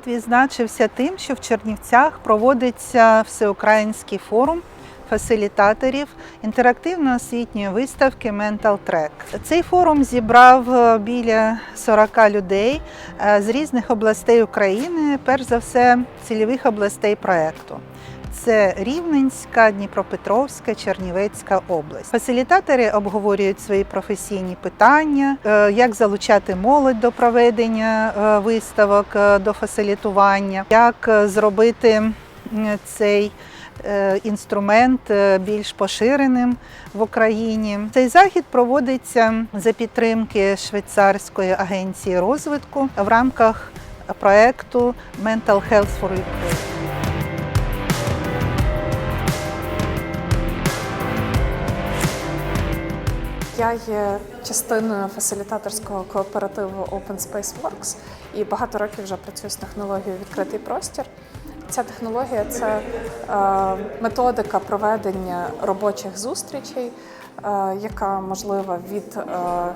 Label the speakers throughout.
Speaker 1: Заход відзначився тим, що в Чернівцях проводиться всеукраїнський форум фасилітаторів інтерактивно-освітньої виставки Mental Track. Цей форум зібрав е, біля 40 людей е, з різних областей України, перш за все цільових областей проекту. Це Рівненська, Дніпропетровська, Чернівецька область. Фасилітатори обговорюють свої професійні питання, е, як залучати молодь до проведення е, виставок, е, до фасилітування, як зробити цей інструмент більш поширеним в Україні. Цей захід проводиться за підтримки швейцарської агенції розвитку в рамках проекту Mental Health for Ukraine.
Speaker 2: Я є частиною фасилітаторського кооперативу Open Space Works і багато років вже працюю з технологією відкритий простір. Ця технологія це е, методика проведення робочих зустрічей, е, яка можлива від е,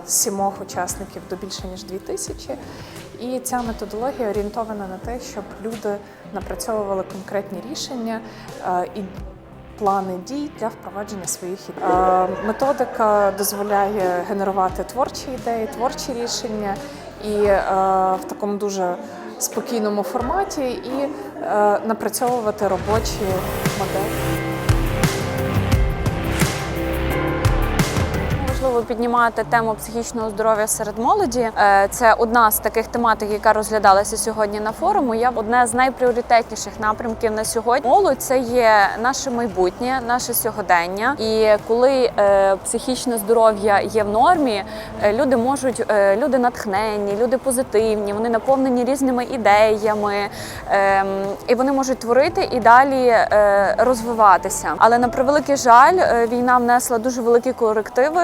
Speaker 2: сімох учасників до більше ніж дві тисячі. І ця методологія орієнтована на те, щоб люди напрацьовували конкретні рішення і плани дій для впровадження своїх ідей. Е, Методика дозволяє генерувати творчі ідеї, творчі рішення і е, в такому дуже спокійному форматі, і е, напрацьовувати робочі моделі.
Speaker 3: Важливо піднімати тему психічного здоров'я серед молоді. Е, Це одна з таких тематик, яка розглядалася сьогодні на форуму. Я одне з найпріоритетніших напрямків на сьогодні. Молодь це є наше майбутнє, наше сьогодення. І коли е, психічне здоров'я є в нормі, е, люди можуть люди натхненні, люди позитивні, вони наповнені різними ідеями, ем, і вони можуть творити і далі розвиватися. Але на превеликий жаль, війна внесла дуже великі корективи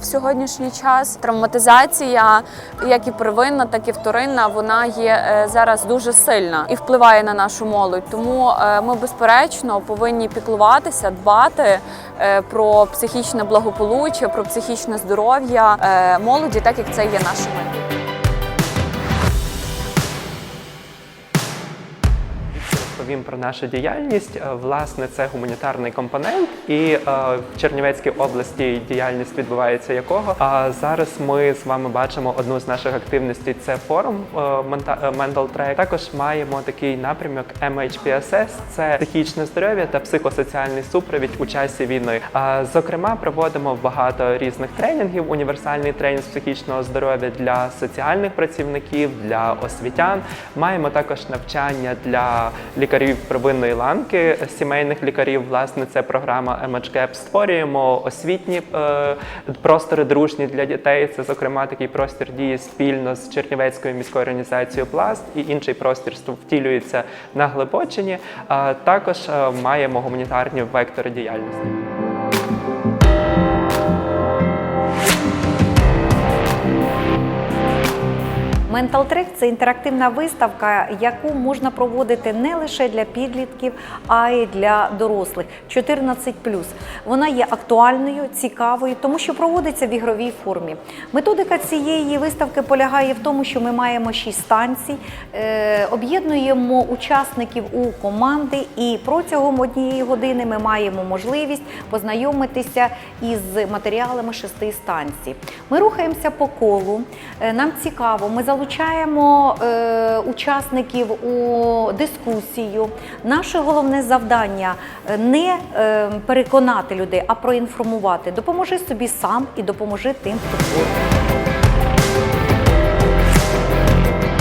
Speaker 3: в сьогоднішній час. Травматизація, як і первинна, так і вторинна, вона є е, зараз дуже сильна і впливає на нашу молодь. Тому е, ми безперечно повинні піклуватися, дбати е, про психічне благополуччя, про психічне здоров'я е, молоді, так як це є нашим
Speaker 4: Розповім про нашу діяльність. Е, Власне, це гуманітарний компонент, і е, в Чернівецькій області діяльність відбувається якого. А зараз ми з вами бачимо одну з наших активностей. Це форум е, е, Mental Track. Також маємо такий напрямок MHPSS – це психічне здоров'я та психосоціальний супровід у часі війни. Зокрема, проводимо багато різних тренінгів. Універсальний тренінг психічного здоров'я для соціальних працівників, для освітян. Маємо також навчання для лікарів первинної ланки, сімейних лікарів. Власне, це програма MHCAP. Створюємо освітні е, простори дружні для дітей. Це, зокрема, такий простір діє спільно з Чернівецькою міською організацією Пласт, і інший простір втілюється на Глибочині. Також е, маємо гуманітарні вектори діяльності.
Speaker 5: Mental Track – це інтерактивна виставка, яку можна проводити не лише для підлітків, а й для дорослих. 14 Вона є актуальною, цікавою, тому що проводиться в ігровій формі. Методика цієї виставки полягає в тому, що ми маємо 6 станцій, е, об'єднуємо учасників у команди, і протягом однієї години ми маємо можливість познайомитися із матеріалами шести станцій. Ми рухаємося по колу. Е, Нам цікаво, ми залучаємо е, учасників у дискусію. Наше головне завдання е, не е, переконати людей, а проінформувати. Допоможи собі сам і допоможи тим, хто поруч.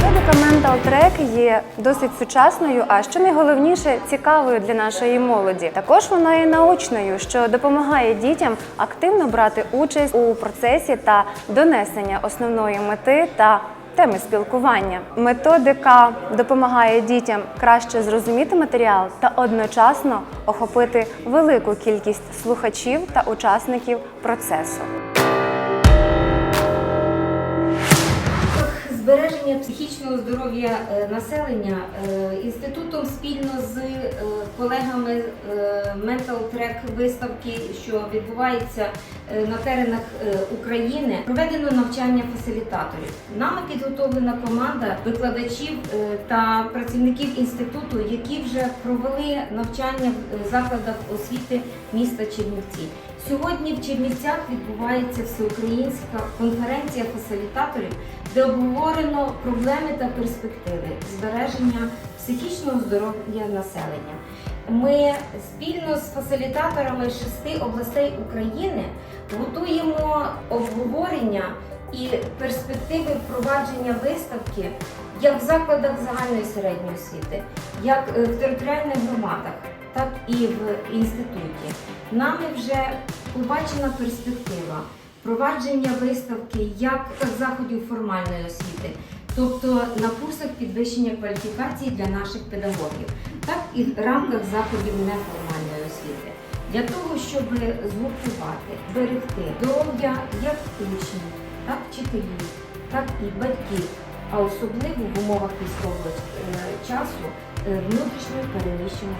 Speaker 6: Методика Mental Track є досить сучасною, а що найголовніше цікавою для нашої молоді. Також вона є наочною, що допомагає дітям активно брати участь у процесі та донесення основної мети та теми спілкування. Методика допомагає дітям краще зрозуміти матеріал та одночасно охопити велику кількість слухачів та учасників процесу.
Speaker 7: Збереження психічного здоров'я е, населення е, інститутом спільно з е, колегами Mental Track виставки, що відбувається на теренах України, проведено навчання фасилітаторів. Нами підготовлена команда викладачів та працівників інституту, які вже провели навчання в закладах освіти міста Чернівці. Сьогодні в Чернівцях відбувається всеукраїнська конференція фасилітаторів, де обговорено проблеми та перспективи збереження психічного здоров'я населення. Ми спільно з фасилітаторами шести областей України готуємо обговорення і перспективи впровадження виставки як в закладах загальної середньої освіти, як е, в територіальних громадах, так і в інституті. Нами вже побачена перспектива впровадження виставки як заходів формальної освіти, тобто на курсах підвищення кваліфікації для наших педагогів, так і в рамках заходів неформальної освіти. Для того, щоб згуртувати, берегти здоров'я як учнів, так вчителів, так і батьків, а особливо в умовах військового е, часу е, внутрішньо переміщених